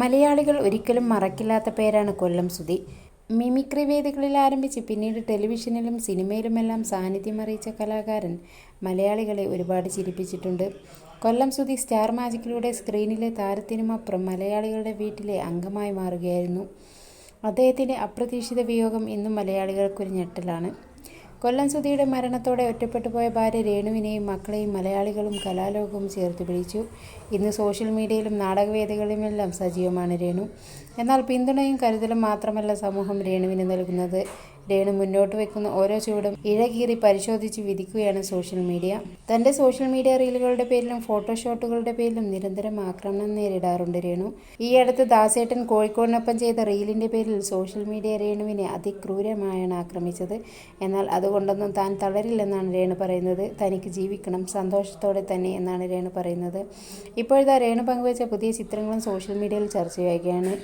മലയാളികൾ ഒരിക്കലും മറക്കില്ലാത്ത പേരാണ് കൊല്ലം സുധി. മിമിക്രി വേദികളിൽ ആരംഭിച്ച് പിന്നീട് ടെലിവിഷനിലും സിനിമയിലുമെല്ലാം സാന്നിധ്യം അറിയിച്ച കലാകാരൻ മലയാളികളെ ഒരുപാട് ചിരിപ്പിച്ചിട്ടുണ്ട്. കൊല്ലം സുധി സ്റ്റാർ മാജിക്കിലൂടെ സ്ക്രീനിലെ താരത്തിനുമപ്പുറം മലയാളികളുടെ വീട്ടിലെ അംഗമായി മാറുകയായിരുന്നു. അദ്ദേഹത്തിന്റെ അപ്രതീക്ഷിത വിയോഗം ഇന്നും മലയാളികൾക്കൊരു ഞെട്ടലാണ്. കൊല്ലം സുധിയുടെ മരണത്തോടെ ഒറ്റപ്പെട്ടു പോയ ഭാര്യ രേണുവിനെയും മക്കളെയും മലയാളികളും കലാലോകവും ചേർത്ത് പിടിച്ചു. ഇന്ന് സോഷ്യൽ മീഡിയയിലും നാടകവേദികളിലുമെല്ലാം സജീവമാണ് രേണു. എന്നാൽ പിന്തുണയും കരുതലും മാത്രമല്ല സമൂഹം രേണുവിന് നൽകുന്നത്. രേണു മുന്നോട്ട് വെക്കുന്ന ഓരോ ചുവടും ഇഴകീറി പരിശോധിച്ച് വിധിക്കുകയാണ് സോഷ്യൽ മീഡിയ. തന്റെ സോഷ്യൽ മീഡിയ റീലുകളുടെ പേരിലും ഫോട്ടോഷോട്ടുകളുടെ പേരിലും നിരന്തരം ആക്രമണം നേരിടാറുണ്ട് രേണു. ഈ അടുത്ത് ദാസേട്ടൻ കോഴിക്കോടിനൊപ്പം ചെയ്ത റീലിന്റെ പേരിൽ സോഷ്യൽ മീഡിയ രേണുവിനെ അതിക്രൂരമായാണ് ആക്രമിച്ചത്. എന്നാൽ അതുകൊണ്ടൊന്നും താൻ തളരില്ലെന്നാണ് രേണു പറയുന്നത്. തനിക്ക് ജീവിക്കണം സന്തോഷത്തോടെ തന്നെ എന്നാണ് രേണു പറയുന്നത്. ഇപ്പോഴത്തെ രേണു പങ്കുവച്ച പുതിയ ചിത്രങ്ങളും സോഷ്യൽ മീഡിയയിൽ ചർച്ചയാകുകയാണ്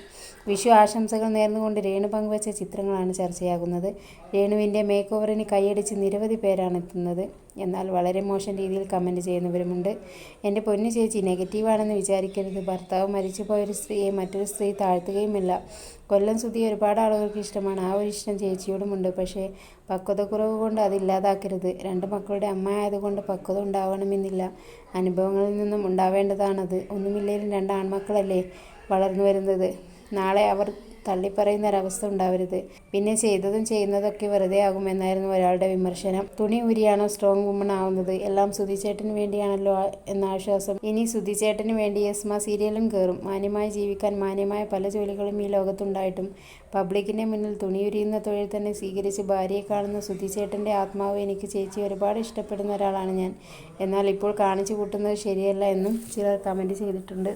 വിഷു ആശംസകൾ നേർന്നുകൊണ്ട് രേണു പങ്കുവച്ച ചിത്രങ്ങളാണ് ചർച്ചയാകുന്നത്. രേണുവിന്റെ മേക്ക് ഓവറിന് കൈയടിച്ച് നിരവധി പേരാണ് എത്തുന്നത്. എന്നാൽ വളരെ മോശം രീതിയിൽ കമന്റ് ചെയ്യുന്നവരുമുണ്ട്. എന്റെ പൊന്നു ചേച്ചി നെഗറ്റീവാണെന്ന് വിചാരിക്കരുത്. ഭർത്താവ് മരിച്ചുപോയൊരു സ്ത്രീയെ മറ്റൊരു സ്ത്രീ താഴ്ത്തുകയുമില്ല. കൊല്ലം സുതി ഒരുപാട് ആളുകൾക്ക് ഇഷ്ടമാണ്. ആ ഒരു ഇഷ്ടം ചേച്ചിയോടുമുണ്ട്. പക്ഷേ പക്വതക്കുറവ് കൊണ്ട് അതില്ലാതാക്കരുത് രണ്ട് മക്കളുടെ അമ്മ ആയതുകൊണ്ട് പക്വത ഉണ്ടാവണമെന്നില്ല. അനുഭവങ്ങളിൽ നിന്നും ഉണ്ടാവേണ്ടതാണത്. ഒന്നുമില്ലെങ്കിലും രണ്ട് ആൺമക്കളല്ലേ വളർന്നു വരുന്നത് നാളെ അവർ തള്ളിപ്പറയുന്ന ഒരവസ്ഥ ഉണ്ടാവരുത്. പിന്നെ ചെയ്തതും ചെയ്യുന്നതൊക്കെ വെറുതെ ആകുമെന്നായിരുന്നു ഒരാളുടെ വിമർശനം. തുണി ഊരിയാണോ സ്ട്രോങ് വുമൺ ആവുന്നത്? എല്ലാം സുധിച്ചേട്ടന് വേണ്ടിയാണല്ലോ എന്ന ആശ്വാസം. ഇനി സുധിച്ചേട്ടന് വേണ്ടി യസ്മ സീരിയലും കയറും മാന്യമായി ജീവിക്കാൻ മാന്യമായ പല ജോലികളും ഈ ലോകത്തുണ്ടായിട്ടും. പബ്ലിക്കിന്റെ മുന്നിൽ തുണിയുരിയുന്ന തൊഴിൽ തന്നെ സ്വീകരിച്ച് ഭാര്യയെ കാണുന്ന സുധിച്ചേട്ടന്റെ ആത്മാവ് എനിക്ക് ചേച്ചി ഒരുപാട് ഇഷ്ടപ്പെടുന്ന ഒരാളാണ് ഞാൻ. എന്നാൽ ഇപ്പോൾ കാണിച്ചു കൂട്ടുന്നത് ശരിയല്ല എന്നും ചിലർ കമന്റ് ചെയ്തിട്ടുണ്ട്.